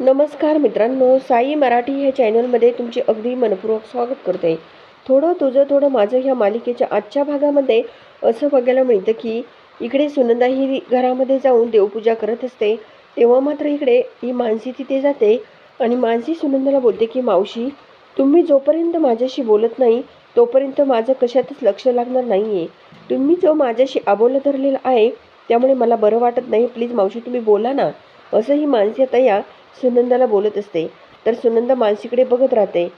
नमस्कार मित्रांनो साई मराठी ह्या चॅनलमध्ये तुमचे अगदी मनपूर्वक स्वागत करते. थोडं तुझं थोडं माझं ह्या मालिकेच्या आजच्या भागामध्ये असं बघायला मिळतं की इकडे सुनंदा ही घरामध्ये जाऊन देवपूजा करत असते. तेव्हा मात्र इकडे ही मानसी तिथे जाते आणि मानसी सुनंदाला बोलते की मावशी तुम्ही जोपर्यंत माझ्याशी बोलत नाही तोपर्यंत माझं कशातच लक्ष लागणार नाही आहे तुम्ही जो माझ्याशी आबोलं धरलेला आहे त्यामुळे मला बरं वाटत नाही. प्लीज मावशी तुम्ही बोला ना. असं ही मानसी आता या सुनंदाला बोलत असते. तर सुनंदा मानसीकडे बघत राहते.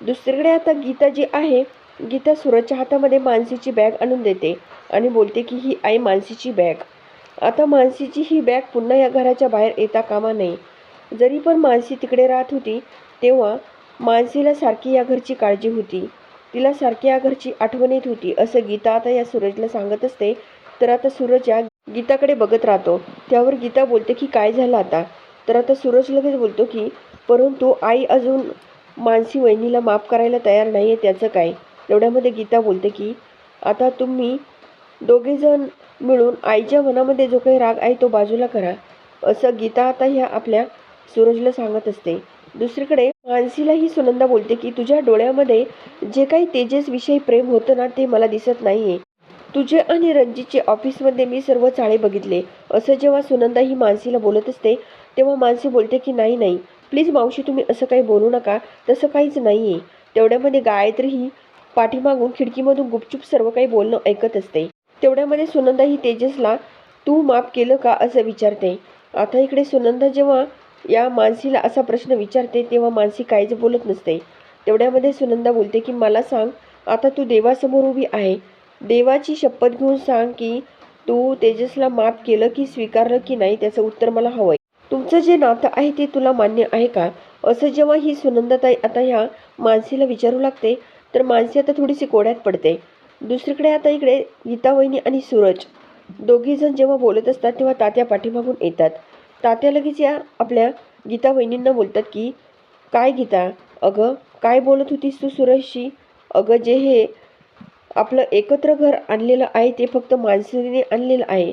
दुसरीकडे आता गीता जी आहे गीता सुरजच्या हातामध्ये मानसीची बॅग आणून देते आणि बोलते की ही आई मानसीची बॅग. आता मानसीची ही बॅग पुन्हा या घराच्या बाहेर येता कामा नये. जरी पण मानसी तिकडे राहत होती तेव्हा मानसीला सारखी या घरची काळजी होती. तिला सारखी या घरची आठवण येत होती असं गीता आता या सूरजला सांगत असते. तर आता सूरज या गीताकडे बघत राहतो. त्यावर गीता बोलते की काय झालं आता? तर आता सूरज लगेच बोलतो की परंतु आई अजून मानसी वहिनीला माफ करायला तयार नाही आहे त्याचं काय? एवढ्यामध्ये गीता बोलते की आता तुम्ही दोघेजण मिळून आईच्या मनामध्ये जो काही राग आहे तो बाजूला करा. असं गीता आता ह्या आपल्या सूरजला सांगत असते. दुसरीकडे मानसीला ही सुनंदा बोलते की तुझ्या डोळ्यामध्ये जे काही तेजसविषयी प्रेम होतं ना ते मला दिसत नाही आहे तुझे आणि रणजितचे ऑफिसमध्ये मी सर्व चाळे बघितले. असं जेव्हा सुनंदा ही मानसीला बोलत असते तेव्हा मानसी बोलते की नाही नाही. प्लीज मावशी तुम्ही असं काही बोलू नका. तसं काहीच नाही आहे तेवढ्यामध्ये गायत्री ही पाठीमागून खिडकीमधून गुपचूप सर्व काही बोलणं ऐकत असते. तेवढ्यामध्ये सुनंदा ही तेजसला तू माफ केलं का? असं विचारते. आता इकडे सुनंदा जेव्हा या मानसीला असा प्रश्न विचारते तेव्हा मानसी काहीच बोलत नसते. तेवढ्यामध्ये सुनंदा बोलते की मला सांग आता तू देवासमोर उभी आहे. देवाची शपथ घेऊन सांग की तू तेजसला माफ केलं की स्वीकारलं की नाही त्याचं उत्तर मला हवं आहे तुमचं जे नातं आहे ते तुला मान्य आहे का? असं जेव्हा ही सुनंदाताई आता ह्या मानसीला विचारू लागते तर मानसी आता थोडीशी कोड्यात पडते. दुसरीकडे आता इकडे गीता वहिनी आणि सूरज. दोघीजण जेव्हा बोलत असतात तेव्हा तात्या पाठीमागून येतात. तात्या लगेच या आपल्या गीता वहिनींना बोलतात की काय गीता? अगं काय बोलत होतीस तू सूरजशी? अगं जे हे आपलं एकत्र घर आणलेलं आहे ते फक्त मानसीने आणलेलं आहे.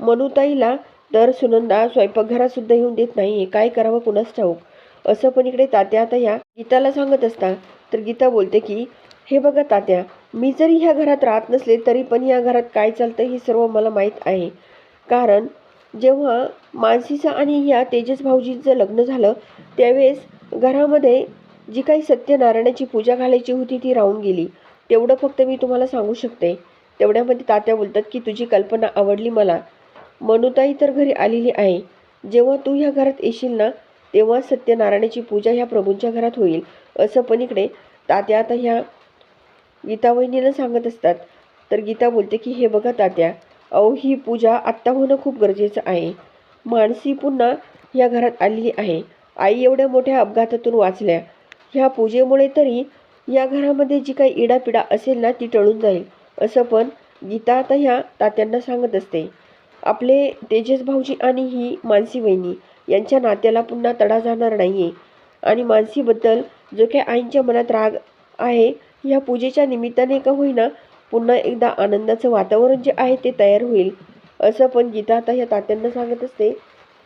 मनुताईला तर सुनंदा स्वयंपाकघरातसुद्धा येऊन देत नाही आहे काय करावं कुणास ठाऊक. असं पण इकडे तात्या आता ह्या गीताला सांगत असता. तर गीता बोलते की हे बघा तात्या मी जरी ह्या घरात राहत नसले तरी पण या घरात काय चालतं हे सर्व मला माहीत आहे. कारण जेव्हा मानसीचं आणि ह्या तेजस भाऊजींचं लग्न झालं त्यावेळेस घरामध्ये जी काही सत्यनारायणाची पूजा घालायची होती ती राहून गेली. तेवढं फक्त मी तुम्हाला सांगू शकते. तेवढ्यामध्ये तात्या बोलतात की तुझी कल्पना आवडली मला. मनुताई तर घरी आलेली आहे. जेव्हा तू ह्या घरात येशील ना तेव्हा सत्यनारायणाची पूजा ह्या प्रभूंच्या घरात होईल असं पण इकडे तात्या आता ह्या गीता वहिनीला सांगत असतात. तर गीता बोलते की हे बघा तात्या अहो ही पूजा आत्ता होणं खूप गरजेचं आहे. मानसी पुन्हा ह्या घरात आलेली आहे. आई एवढ्या मोठ्या अपघातातून वाचल्या. ह्या पूजेमुळे तरी या घरामध्ये जी काही इडापिडा असेल ना ती टळून जाईल. असं पण गीता आता ह्या तात्यांना सांगत असते. आपले तेजस भाऊजी आणि ही मानसी वहिनी यांच्या नात्याला पुन्हा तडा जाणार नाही आहे आणि मानसीबद्दल जो काही आईंच्या मनात राग आहे ह्या पूजेच्या निमित्ताने का होईना पुन्हा एकदा आनंदाचं वातावरण जे आहे ते तयार होईल. असं पण गीता आता ह्या तात्यांना सांगत असते.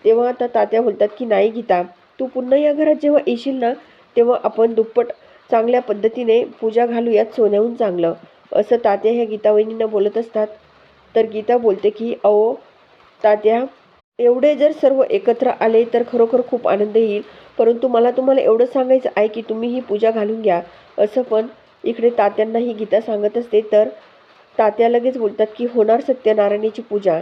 तेव्हा आता तात्या बोलतात की नाही गीता तू पुन्हा या घरात जेव्हा येशील ना तेव्हा आपण दुप्पट चांगल्या पद्धतीने पूजा घालूयात सोन्याहून चांगलं. असं तात्या ह्या गीता वहिनींना बोलत असतात. तर गीता बोलते की अहो तात्या एवढे जर सर्व एकत्र आले तर खरोखर खूप आनंद येईल. परंतु मला तुम्हाला एवढं सांगायचं आहे की तुम्ही ही पूजा घालून घ्या. असं पण इकडे तात्यांना ही गीता सांगत असते. तर तात्या लगेच बोलतात की होणार सत्यनारायणाची पूजा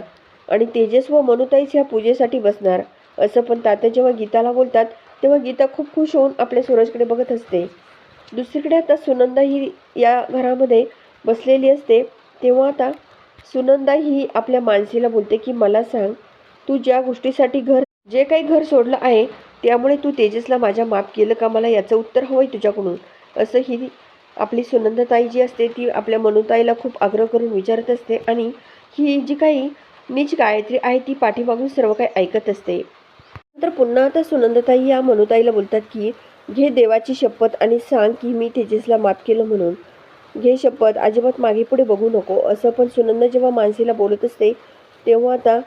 आणि तेजस व मनुताईच ह्या पूजेसाठी बसणार. असं पण तात्या जेव्हा गीताला बोलतात तेव्हा गीता खूप खुश होऊन आपल्या सूरजकडे बघत असते. दुसरीकडे आता सुनंदा ही या घरामध्ये बसलेली असते. तेव्हा आता सुनंदा ही आपल्या मानसीला बोलते की मला सांग तू ज्या गोष्टीसाठी घर जे काही घर सोडलं आहे त्यामुळे तू तेजसला माझ्या माफ केलं का? मला याचं उत्तर हवं आहे तुझ्याकडून. असं ही आपली सुनंदाताई जी असते. ती आपल्या मनुताईला खूप आग्रह करून विचारत असते आणि ही जी काही नीच गायत्री आहे ती पाठीमागून सर्व काही ऐकत असते. नंतर पुन्हा आता सुनंदताई या मनुताईला बोलतात की घे देवाची शपथ आणि सांग की मी तेजसला माफ केलं म्हणून. घे शपथ अजिबात मागे पुढे बघू नको. असं पण सुनंदा जेव्हा मानसीला बोलत असते तेव्हा आता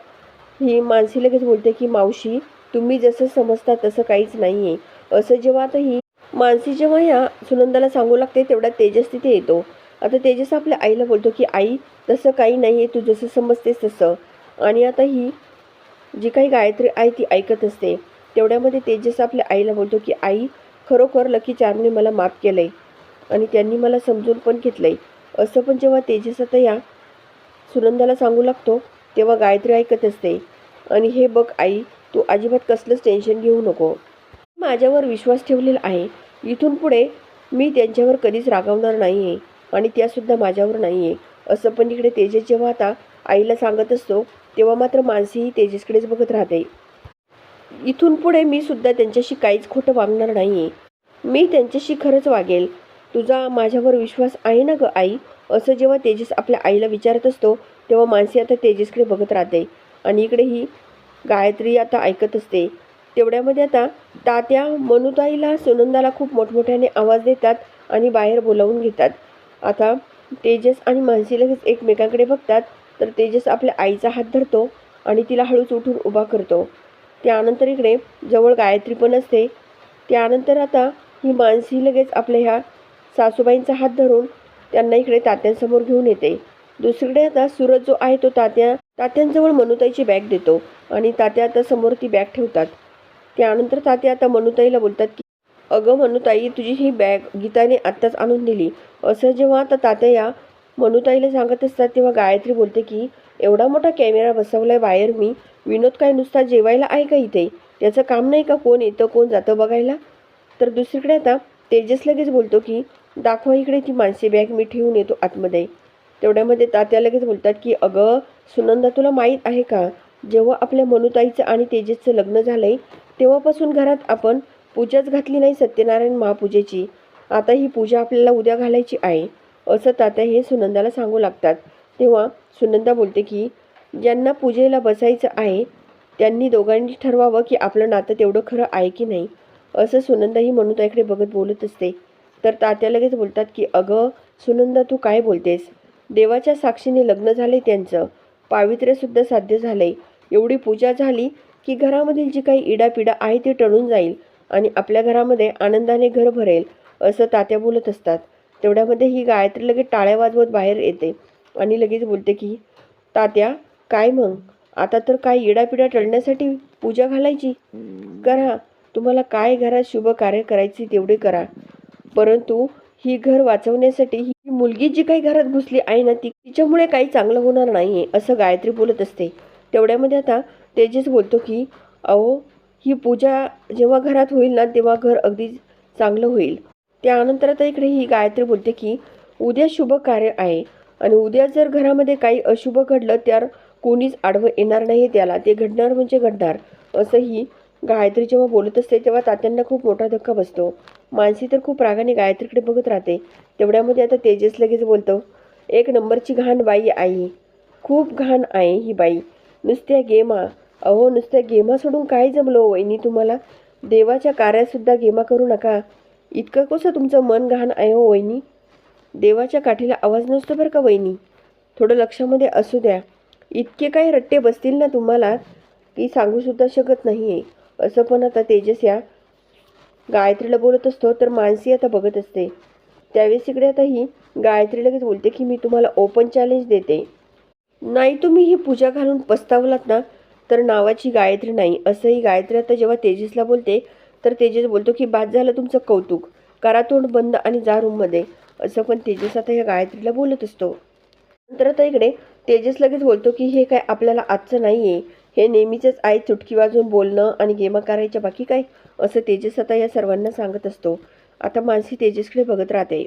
ही मानसी लगेच बोलते की मावशी तुम्ही जसं समजता तसं काहीच नाही आहे असं जेव्हा आता ही मानसी जेव्हा ह्या सुनंदाला सांगू लागते तेवढा तेजस तिथे येतो. आता तेजस आपल्या आईला बोलतो की आई तसं काही नाही आहे तू जसं समजतेस तसं. आणि आता ही जी काही गायत्री आहे ती ऐकत असते. तेवढ्यामध्ये तेजस आपल्या आईला बोलतो की आई खरोखर लकी चारने मला माफ केलं आहे आणि त्यांनी मला समजून पण घेतलं आहे असं पण जेव्हा तेजस आता या सुनंदाला सांगू लागतो तेव्हा गायत्री ऐकत असते. आणि हे बघ आई तू अजिबात कसलंच टेन्शन घेऊ नको. माझ्यावर विश्वास ठेवलेला आहे. इथून पुढे मी त्यांच्यावर कधीच रागावणार नाही आहे आणि त्यासुद्धा माझ्यावर नाही आहे असं पण इकडे तेजस जेव्हा आता आईला सांगत असतो तेव्हा मात्र मानसीही तेजसकडेच बघत राहते. इथून पुढे मी सुद्धा त्यांच्याशी काहीच खोटं वागणार नाही आहे मी त्यांच्याशी खरंच वागेल. तुझा माझ्यावर विश्वास आहे ना गं आई? असं जेव्हा तेजस आपल्या आईला विचारत असतो तेव्हा मानसी आता तेजसकडे बघत राहते. आणि इकडे ही गायत्री आता ऐकत असते. तेवढ्यामध्ये आता तात्या मनुताईला सुनंदाला खूप मोठमोठ्याने आवाज देतात आणि बाहेर बोलावून घेतात. आता तेजस आणि मानसी लगेच एकमेकांकडे बघतात तर तेजस आपल्या आईचा हात धरतो आणि तिला हळूच उठून उभा करतो. त्यानंतर इकडे जवळ गायत्री पण असते. त्यानंतर आता ही मानसी लगेच आपल्या ह्या सासूबाईंचा हात धरून त्यांना इकडे तात्यांसमोर घेऊन येते. दुसरीकडे आता सूरज जो आहे तो तात्या तात्यांजवळ मनुताईची बॅग देतो आणि तात्या आता समोर ती बॅग ठेवतात. त्यानंतर तात्या आता मनुताईला बोलतात की अगं मनुताई तुझी ही बॅग गीताने आत्ताच आणून दिली. असं जेव्हा आता तात्या या मनुताईला सांगत असतात तेव्हा गायत्री बोलते की एवढा मोठा कॅमेरा बसवलाय बाहेर मी. विनोद काय नुसता जेवायला आहे का इथे? त्याचं काम नाही का? कोण येतं? कोण जातं बघायला? तर दुसरीकडे आता तेजस लगेच बोलतो की दाखवा इकडे ती माणसे बॅग मी ठेवून येतो आतमध्ये. तेवढ्यामध्ये तात्या लगेच बोलतात की अगं सुनंदा तुला माहीत आहे का? जेव्हा आपल्या मनुताईचं आणि तेजसचं लग्न झालंय तेव्हापासून घरात आपण पूजाच घातली नाही सत्यनारायण महापूजेची. आता ही पूजा आपल्याला उद्या घालायची आहे. असं तात्या हे सुनंदाला सांगू लागतात. तेव्हा सुनंदा बोलते की ज्यांना पूजेला बसायचं आहे त्यांनी दोघांनी ठरवावं की आपलं नातं तेवढं खरं आहे की नाही. असं सुनंदा ही मनुताईकडे बघत बोलत असते. तर तात्या लगेच बोलतात की अगं सुनंदा तू काय बोलतेस? देवाच्या साक्षीने लग्न झाले त्यांचं. पावित्र्यसुद्धा साध्य झालंय. एवढी पूजा झाली की घरामधील जी काही इडापिडा आहे ती टळून जाईल आणि आपल्या घरामध्ये आनंदाने घर भरेल असं तात्या बोलत असतात. तेवढ्यामध्ये ही गायत्री लगेच टाळ्या वाजवत बाहेर येते आणि लगेच बोलते की तात्या काय मग? आता तर काय इडापिडा टळण्यासाठी पूजा घालायची? करा. तुम्हाला काय घरात शुभ कार्य करायची तेवढे करा. परंतु ही घर वाचवण्यासाठी ही मुलगी जी काही घरात घुसली आहे ना ती तिच्यामुळे काही चांगलं होणार नाही आहे असं गायत्री बोलत असते. तेवढ्यामध्ये आता तेजस बोलतो की अहो ही पूजा जेव्हा घरात होईल ना तेव्हा घर अगदी चांगलं होईल. त्यानंतर आता इकडे ही गायत्री बोलते की उद्या शुभ कार्य आहे आणि उद्या जर घरामध्ये काही अशुभ घडलं तर कोणीच आडवं येणार नाही त्याला. ते घडणार म्हणजे घडणार असंही गायत्री जेव्हा बोलत असते तेव्हा तात्यांना खूप मोठा धक्का बसतो. मानसी तर खूप रागाने गायत्रीकडे बघत राहते. तेवढ्यामध्ये आता तेजस लगेच बोलतो एक नंबरची घाण बाई आई. खूप घाण आहे ही बाई. नुसत्या गेमा. अहो नुसत्या गेमा सोडून काय जमलो हो वहिनी तुम्हाला? देवाच्या कार्यातसुद्धा गेमा करू नका. इतकं कसं तुमचं मन घाण आहे हो वहिनी? देवाच्या काठीला आवाज नसतो बरं का वहिनी? थोडं लक्षामध्ये असू द्या. इतके काही रट्टे बसतील ना तुम्हाला की सांगूसुद्धा शकत नाही आहे असं पण आता तेजस या गायत्रीला बोलत असतो तर मानसी आता बघत असते. त्यावेळेस इकडे आता ही गायत्री लगेच बोलते की मी तुम्हाला ओपन चॅलेंज देते. नाही तुम्ही ही पूजा घालून पस्तावलात ना तर नावाची गायत्री नाही. असंही गायत्री आता जेव्हा तेजसला बोलते तर तेजस बोलतो की बाद झालं तुमचं कौतुक करा तोंड बंद आणि जा रूममध्ये असं पण तेजस आता ह्या गायत्रीला बोलत असतो. नंतर आता इकडे तेजस लगेच बोलतो की हे काय आपल्याला आजचं नाही आहे हे नेहमीचंच आहे चुटकी वाजून बोलणं आणि गेमा करायच्या बाकी काय? असं तेजस आता या सर्वांना सांगत असतो. आता मानसी तेजसकडे बघत राहते.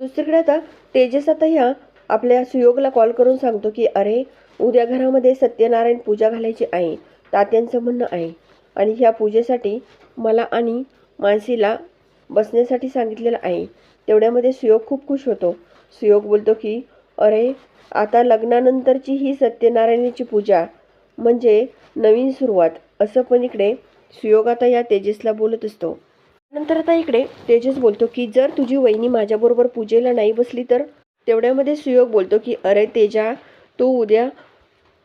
दुसरीकडे आता तेजस आता ह्या आपल्या सुयोगला कॉल करून सांगतो की अरे उद्या घरामध्ये सत्यनारायण पूजा घालायची आहे. तात्यांचं म्हणणं आहे. आणि ह्या पूजेसाठी मला आणि मानसीला बसण्यासाठी सांगितलेलं आहे. तेवढ्यामध्ये सुयोग खूप खुश होतो. सुयोग बोलतो की अरे आता लग्नानंतरची ही सत्यनारायणाची पूजा म्हणजे नवीन सुरुवात असं पण इकडे सुयोग आता या तेजसला बोलत असतो. नंतर आता इकडे तेजस बोलतो की जर तुझी वहिनी माझ्याबरोबर पूजेला नाही बसली तर? तेवढ्यामध्ये सुयोग बोलतो की अरे तेजा तू उद्या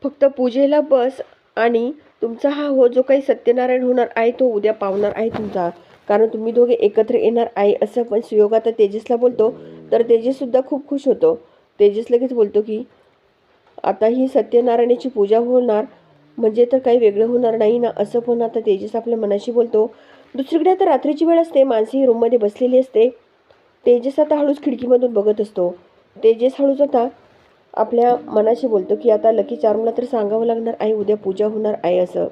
फक्त पूजेला बस आणि तुमचा हा हो जो काही सत्यनारायण होणार आहे तो उद्या पावणार आहे तुमचा कारण तुम्ही दोघे एकत्र येणार आहे असं पण सुयोग आता तेजसला बोलतो. तर तेजससुद्धा खूप खुश होतो. तेजस लगेच बोलतो की आता ही सत्यनारायणाची पूजा होणार. म्हणजे तर काही वेगळं होणार नाही ना असं पण आता तेजस आपल्या मनाशी बोलतो. दुसरीकडे आता रात्रीची वेळ असते माणसीही रूममध्ये बसलेली असते. तेजस आता हळूच खिडकीमधून बघत असतो. तेजस हळूच आता आपल्या मनाशी बोलतो की आता लकी चार्मला तर सांगावं लागणार आहे उद्या पूजा होणार आहे असं.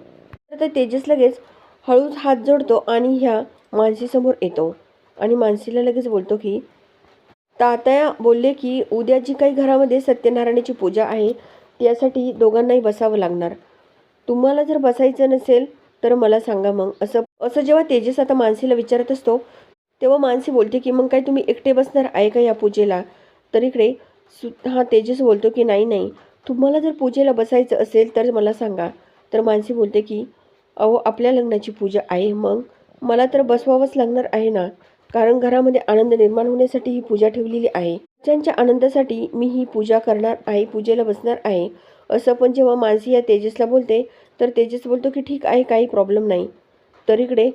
तर तेजस लगेच हळूच हात जोडतो आणि ह्या मानसीसमोर येतो. आणि मानसीला लगेच बोलतो की तात्या बोलले की उद्या जी काही घरामध्ये सत्यनारायणाची पूजा आहे त्यासाठी दोघांनाही बसावं लागणार. तुम्हाला जर बसायचं नसेल तर मला सांगा मग. असं असं जेव्हा तेजस आता मानसीला विचारत असतो तेव्हा मानसी बोलते की मग काय तुम्ही एकटे बसणार आहे का या पूजेला? तर इकडे सु हा तेजस बोलतो की नाही नाही. तुम्हाला जर पूजेला बसायचं असेल तर मला सांगा. तर मानसी बोलते की अहो आपल्या लग्नाची पूजा आहे मग? मला तर बसवावंच लागणार आहे ना? कारण घरामध्ये आनंद निर्माण होण्यासाठी ही पूजा ठेवलेली आहे. त्यांच्या आनंदासाठी मी ही पूजा करणार आहे पूजेला बसणार आहे. असं पण जेव्हा मानसी या तेजसला बोलते तर तेजस बोलतो की ठीक आहे काही प्रॉब्लेम नाही. तर इकडे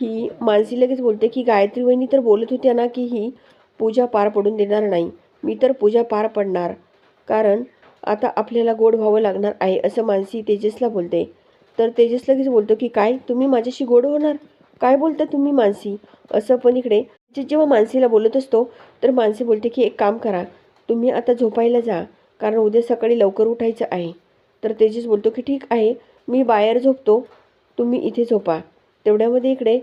ही मानसी लगेच बोलते की गायत्री वहिनी तर बोलत होत्या ना की ही पूजा पार पडून देणार नाही. मी तर पूजा पार पडणार. कारण आता आपल्याला गोड व्हावं लागणार आहे असं मानसी तेजसला बोलते. तर तेजस लगेच बोलतो की काय? तुम्ही माझ्याशी गोड होणार? काय बोलता तुम्ही मानसी? असं पण इकडे जे- जेव्हा मानसीला बोलत असतो तर मानसी बोलते की एक काम करा. तुम्ही आता झोपायला जा. कारण उद्या सकाळी लवकर उठायचं आहे. तर तेजस बोलतो की ठीक आहे मी बाहेर झोपतो. तुम्ही इथे झोपा. तेवढ्यामध्ये इकडे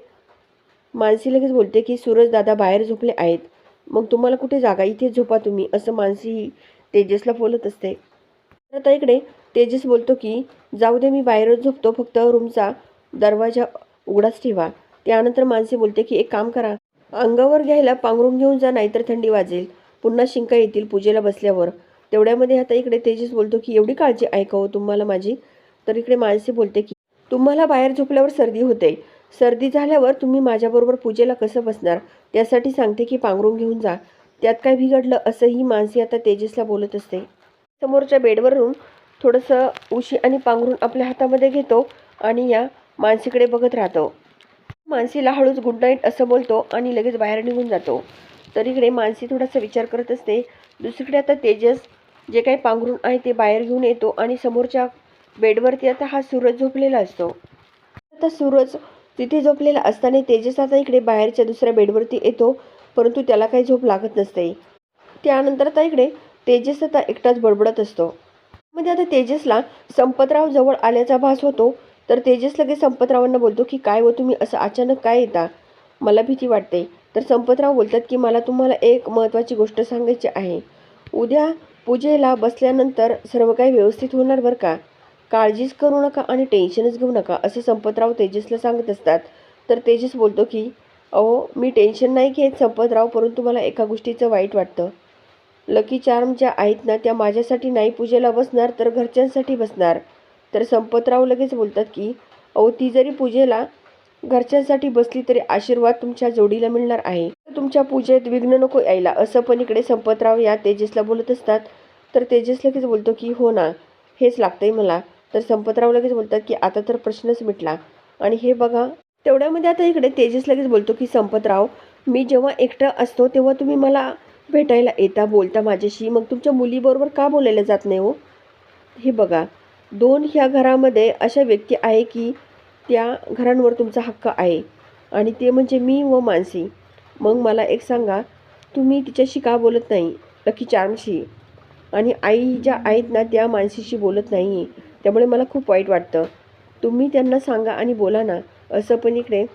मानसी लगेच बोलते की सूरज दादा बाहेर झोपले आहेत. मग तुम्हाला कुठे जागा? इथे झोपा तुम्ही असं मानसी तेजसला बोलत असते. तर आता इकडे तेजस बोलतो की जाऊ दे मी बाहेरच झोपतो. फक्त रूमचा दरवाजा उघडाच ठेवा. त्यानंतर मानसी बोलते की एक काम करा. अंगावर घ्यायला पांघरून घेऊन जा नाहीतर थंडी वाजेल. पुन्हा शिंका येतील पूजेला बसल्यावर. तेवढ्यामध्ये आता इकडे तेजस बोलतो की एवढी काळजी ऐकावं तुम्हाला माझी? तर इकडे मानसी बोलते की तुम्हाला बाहेर झोपल्यावर सर्दी होते. सर्दी झाल्यावर तुम्ही माझ्याबरोबर पूजेला कसं बसणार? त्यासाठी सांगते की पांघरून घेऊन जा. त्यात काय बिघडलं असंही मानसी आता तेजसला बोलत असते. समोरच्या बेडवरून थोडंसं उशी आणि पांघरून आपल्या हातामध्ये घेतो आणि या मानसीकडे बघत राहतो. मानसीला हळूच गुड नाईट असं बोलतो आणि लगेच बाहेर निघून जातो. तर इकडे मानसी थोडासा विचार करत असते. दुसरीकडे आता तेजस जे काही पांघरून आहे ते बाहेर घेऊन येतो आणि समोरच्या बेडवरती आता हा सूरज झोपलेला असतो. आता सूरज तिथे झोपलेला असताना तेजस आता इकडे बाहेरच्या दुसऱ्या बेडवरती येतो परंतु त्याला काही झोप लागत नसते. त्यानंतर आता इकडे तेजस आता एकटाच बडबडत असतो. म्हणजे आता तेजसला संपतराव जवळ आल्याचा भास होतो तर तेजस लगेच संपतरावांना बोलतो की काय व तुम्ही? असं अचानक काय येता? मला भीती वाटते. तर संपतराव बोलतात की मला तुम्हाला एक महत्त्वाची गोष्ट सांगायची आहे. उद्या पूजेला बसल्यानंतर सर्व काही व्यवस्थित होणार बरं का? काळजीच करू नका आणि टेन्शनच घेऊ नका असं संपतराव तेजसला सांगत असतात. तर तेजस बोलतो की अहो मी टेन्शन नाही घेत संपतराव परंतु मला एका गोष्टीचं वाईट वाटतं. लकी चार्म ज्या आहेत ना त्या माझ्यासाठी नाही पूजेला बसणार तर घरच्यांसाठी बसणार. तर संपतराव लगेच बोलतात की अहो ती जरी पूजेला घरच्यांसाठी बसली तरी आशीर्वाद तुमच्या जोडीला मिळणार आहे. तुमच्या पूजेत विघ्न नको यायला असं पण इकडे संपतराव या तेजसला बोलत असतात. तर तेजस लगेच बोलतो की हो ना हेच लागतंय मला. तर संपतराव लगेच बोलतात की आता तर प्रश्नच मिटला. आणि हे बघा तेवढ्यामध्ये आता इकडे तेजस लगेच बोलतो की संपतराव मी जेव्हा एकटं असतो तेव्हा तुम्ही मला भेटायला येता बोलता माझ्याशी. मग तुमच्या मुलीबरोबर का बोलायला जात नाही हो? हे बघा दोन ह्या घरामध्ये अशा व्यक्ती आहे की त्या घरांवर तुमचा हक्क आहे. आणि ते म्हणजे मी व मानसी. मग मला एक सांगा तुम्ही तिच्याशी का बोलत नाही? लकी चार्मशी आणि आई ज्या आहेत ना त्या मानसीशी बोलत नाही. त्यामुळे मला खूप वाईट वाटतं. तुम्ही त्यांना सांगा आणि बोला ना. असं पण इकडे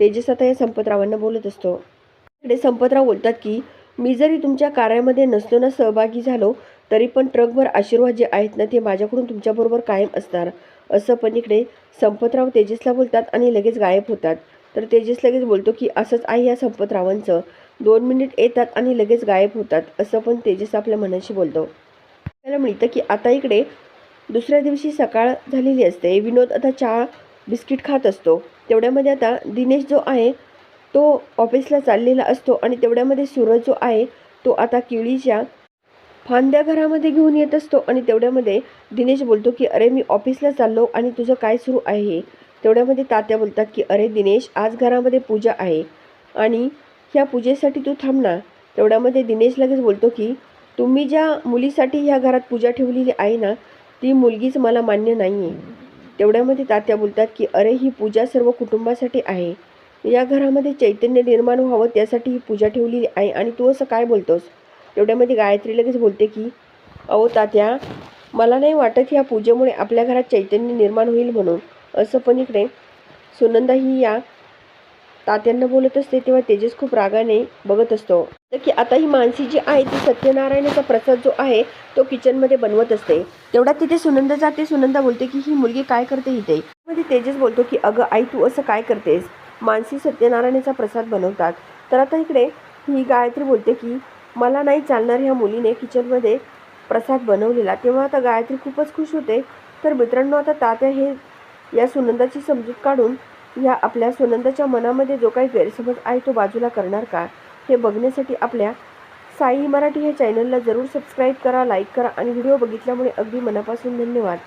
तेजस आता या संपतरावांना बोलत असतो. इकडे संपतराव बोलतात की मी जरी तुमच्या कार्यामध्ये नसतो ना सहभागी झालो तरी पण ट्रकभर आशीर्वाद जे आहेत ना ते माझ्याकडून तुमच्याबरोबर कायम असणार. असं पण इकडे संपतराव तेजसला बोलतात आणि लगेच गायब होतात. तर तेजस लगेच बोलतो की असंच आहे या संपतरावांचं. दोन मिनिट येतात आणि लगेच गायब होतात असं पण तेजस आपल्या मनाशी बोलतो. त्याला मिळतं की आता इकडे दुसऱ्या दिवशी सकाळ झालेली असते. विनोद आता चहा बिस्किट खात असतो. तेवढ्यामध्ये आता दिनेश जो आहे तो ऑफिसला चाललेला असतो आणि तेवढ्यामध्ये सूरज जो आहे तो आता केळीच्या फांद्या घरामध्ये घेऊन येत असतो आणि तेवढ्यामध्ये दिनेश बोलतो की अरे मी ऑफिसला चाललो आणि तुझं काय सुरू आहे? तेवढ्यामध्ये तात्या बोलतात की अरे दिनेश आज घरामध्ये पूजा आहे आणि ह्या पूजेसाठी तू थांब ना. तेवढ्यामध्ये दिनेश लगेच बोलतो की तुम्ही ज्या मुलीसाठी ह्या घरात पूजा ठेवलेली आहे ना ती मुलगीच मला मान्य नाही आहे तेवढ्यामध्ये तात्या बोलतात की अरे ही पूजा सर्व कुटुंबासाठी आहे. या घरामध्ये चैतन्य निर्माण व्हावं त्यासाठी ही पूजा ठेवलेली आहे आणि तू असं काय बोलतोस? तेवढ्यामध्ये गायत्री लगेच बोलते की अहो तात्या मला नाही वाटत ह्या पूजेमुळे आपल्या घरात चैतन्य निर्माण होईल म्हणून. असं पण इकडे सुनंदा ही या तात्यांना बोलत असते तेव्हा तेजस खूप रागाने बघत असतो. तर की आता ही मानसी जी आहे ती सत्यनारायणाचा प्रसाद जो आहे तो किचनमध्ये बनवत असते. तेवढ्यात तिथे सुनंदा जाते. सुनंदा बोलते की ही मुलगी काय करते इथे? मध्ये तेजस बोलतो की अगं आई तू असं काय करतेस? मानसी सत्यनारायणाचा प्रसाद बनवतात. तर आता इकडे ही गायत्री बोलते की मला नाही चालणार ह्या मुलीने किचनमध्ये प्रसाद बनवलेला. तेव्हा आता गायत्री खूपच खुश होते. तर मित्रांनो आता तात्या हे या सुनंदाची समजूत काढून या आपल्या सुनंदाच्या मनामध्ये जो काही गैरसमज आहे तो बाजूला करणार का? हे बघण्यासाठी आपल्या साई मराठी ह्या चॅनलला जरूर सबस्क्राईब करा लाईक करा आणि व्हिडिओ बघितल्यामुळे अगदी मनापासून धन्यवाद.